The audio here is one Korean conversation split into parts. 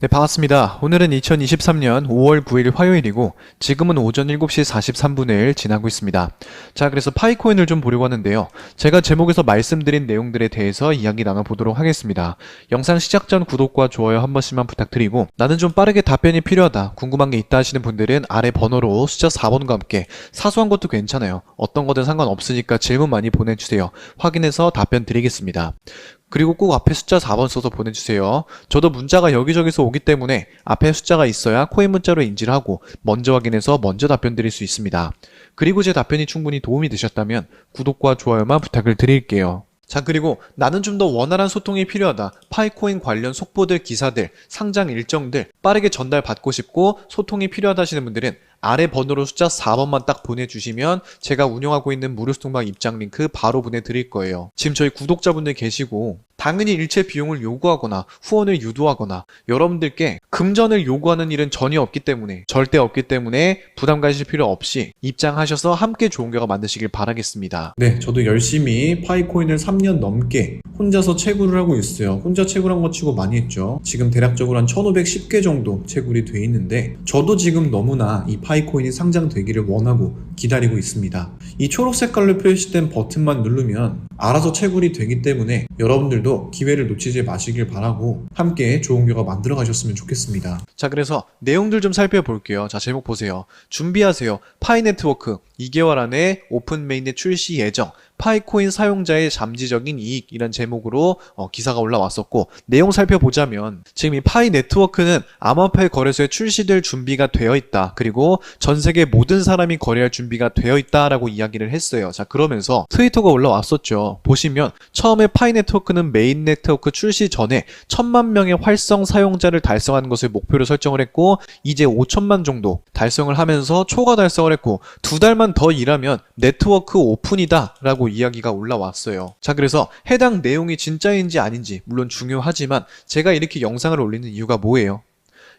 네, 반갑습니다. 오늘은 2023년 5월 9일 화요일이고 지금은 오전 7시 43분을 지나고 있습니다. 자, 그래서 파이코인을 좀 보려고 하는데요. 제가 제목에서 말씀드린 내용들에 대해서 이야기 나눠보도록 하겠습니다. 영상 시작 전 구독과 좋아요 한 번씩만 부탁드리고 나는 좀 빠르게 답변이 필요하다, 궁금한 게 있다 하시는 분들은 아래 번호로 숫자 4번과 함께 사소한 것도 괜찮아요. 어떤 거든 상관없으니까 질문 많이 보내주세요. 확인해서 답변 드리겠습니다. 그리고 꼭 앞에 숫자 4번 써서 보내주세요. 저도 문자가 여기저기서 오기 때문에 앞에 숫자가 있어야 코인 문자로 인지를 하고 먼저 확인해서 먼저 답변 드릴 수 있습니다. 그리고 제 답변이 충분히 도움이 되셨다면 구독과 좋아요만 부탁을 드릴게요. 자, 그리고 나는 좀 더 원활한 소통이 필요하다. 파이코인 관련 속보들, 기사들, 상장 일정들 빠르게 전달받고 싶고 소통이 필요하다 하시는 분들은 아래 번호로 숫자 4번만 딱 보내주시면 제가 운영하고 있는 무료소통방 입장 링크 바로 보내드릴 거예요. 지금 저희 구독자분들 계시고 당연히 일체 비용을 요구하거나 후원을 유도하거나 여러분들께 금전을 요구하는 일은 전혀 없기 때문에 절대 없기 때문에 부담 가실 필요 없이 입장하셔서 함께 좋은 결과 만드시길 바라겠습니다. 네, 저도 열심히 파이코인을 3년 넘게 혼자서 채굴을 하고 있어요. 혼자 채굴한 거 치고 많이 했죠. 지금 대략적으로 한 1510개 정도 채굴이 돼 있는데 저도 지금 너무나 이 파이코인이 상장되기를 원하고 기다리고 있습니다. 이 초록 색 깔로 표시된 버튼만 누르면 알아서 채굴이 되기 때문에 여러분들도 기회를 놓치지 마시길 바라고 함께 좋은 결과 만들어 가셨으면 좋겠습니다. 자, 그래서 내용들 좀 살펴볼게요. 자, 제목 보세요. 준비하세요. 파이 네트워크 2개월 안에 오픈 메인넷 출시 예정. 파이코인 사용자의 잠재적인 이익이란 제목으로 어, 기사가 올라왔었고 내용 살펴보자면 지금 이 파이 네트워크는 암호화폐 거래소에 출시될 준비가 되어 있다. 그리고 전 세계 모든 사람이 거래할 준비가 되어 있다라고 이야기를 했어요. 자 그러면서 트위터가 올라왔었죠. 보시면 처음에 파이 네트워크는 메인 네트워크 출시 전에 천만 명의 활성 사용자를 달성하는 것을 목표로 설정을 했고 이제 5천만 정도 달성을 하면서 초과 달성을 했고 두 달만 더 일하면 네트워크 오픈이다라고 이야기가 올라왔어요. 자, 그래서 해당 내용이 진짜인지 아닌지 물론 중요하지만 제가 이렇게 영상을 올리는 이유가 뭐예요?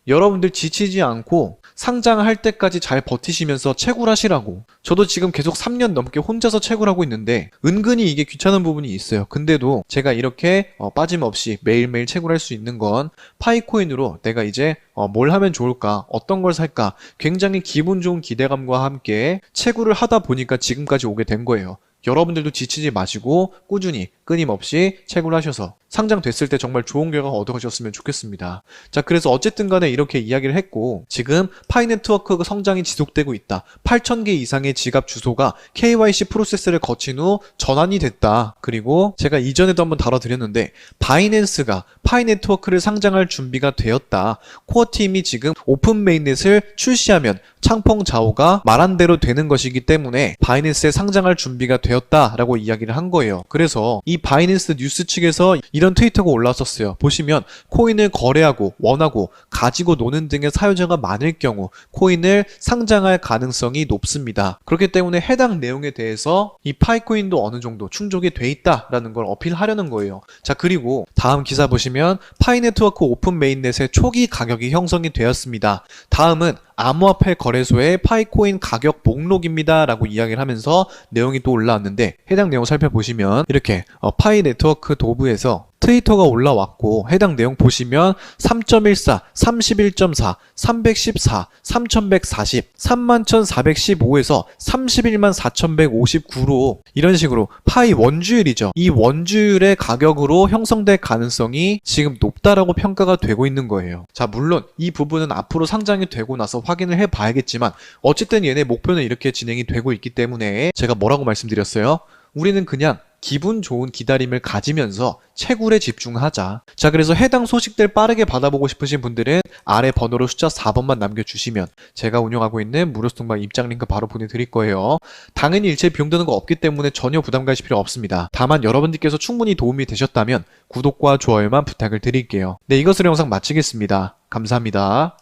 여러분들 지치지 않고 상장할 때까지 잘 버티시면서 채굴하시라고. 저도 지금 계속 3년 넘게 혼자서 채굴하고 있는데 은근히 이게 귀찮은 부분이 있어요. 근데도 제가 이렇게 어, 빠짐없이 매일매일 채굴할 수 있는 건 파이코인으로 내가 이제 어, 뭘 하면 좋을까, 어떤 걸 살까 굉장히 기분 좋은 기대감과 함께 채굴을 하다 보니까 지금까지 오게 된 거예요. 여러분들도 지치지 마시고 꾸준히 끊임없이 채굴 하셔서 상장됐을 때 정말 좋은 결과 얻어가셨으면 좋겠습니다. 자, 그래서 어쨌든 간에 이렇게 이야기를 했고 지금 파이 네트워크 성장이 지속되고 있다. 8,000개 이상의 지갑 주소가 KYC 프로세스를 거친 후 전환이 됐다. 그리고 제가 이전에도 한번 다뤄드렸는데 바이낸스가 파이 네트워크를 상장할 준비가 되었다. 코어 팀이 지금 오픈 메인넷을 출시하면 창펑 좌우가 말한 대로 되는 것이기 때문에 바이낸스에 상장할 준비가 되었다라고 이야기를 한 거예요. 그래서 이 바이낸스 뉴스 측에서 이런 트위터가 올라왔었어요. 보시면 코인을 거래하고 원하고 가지고 노는 등의 사유자가 많을 경우 코인을 상장할 가능성이 높습니다. 그렇기 때문에 해당 내용에 대해서 이 파이코인도 어느 정도 충족이 돼 있다라는 걸 어필하려는 거예요. 자 그리고 다음 기사 보시면 파이 네트워크 오픈 메인넷의 초기 가격이 형성이 되었습니다. 다음은 암호화폐 거래소의 파이코인 가격 목록입니다. 라고 이야기를 하면서 내용이 또 올라왔는데 해당 내용 살펴보시면 이렇게 어, 파이 네트워크 도구에서 트위터가 올라왔고 해당 내용 보시면 3.14, 31.4, 314, 3140, 31,415에서 31만 4,159로 이런 식으로 파이 원주율이죠. 이 원주율의 가격으로 형성될 가능성이 지금 높다라고 평가가 되고 있는 거예요. 자, 물론 이 부분은 앞으로 상장이 되고 나서 확인을 해 봐야겠지만 어쨌든 얘네 목표는 이렇게 진행이 되고 있기 때문에 제가 뭐라고 말씀드렸어요? 우리는 그냥 기분 좋은 기다림을 가지면서 채굴에 집중하자. 자, 그래서 해당 소식들 빠르게 받아보고 싶으신 분들은 아래 번호로 숫자 4번만 남겨주시면 제가 운영하고 있는 무료소통방 입장 링크 바로 보내드릴 거예요. 당연히 일체 비용 드는 거 없기 때문에 전혀 부담 가실 필요 없습니다. 다만 여러분들께서 충분히 도움이 되셨다면 구독과 좋아요만 부탁을 드릴게요. 네, 이것으로 영상 마치겠습니다. 감사합니다.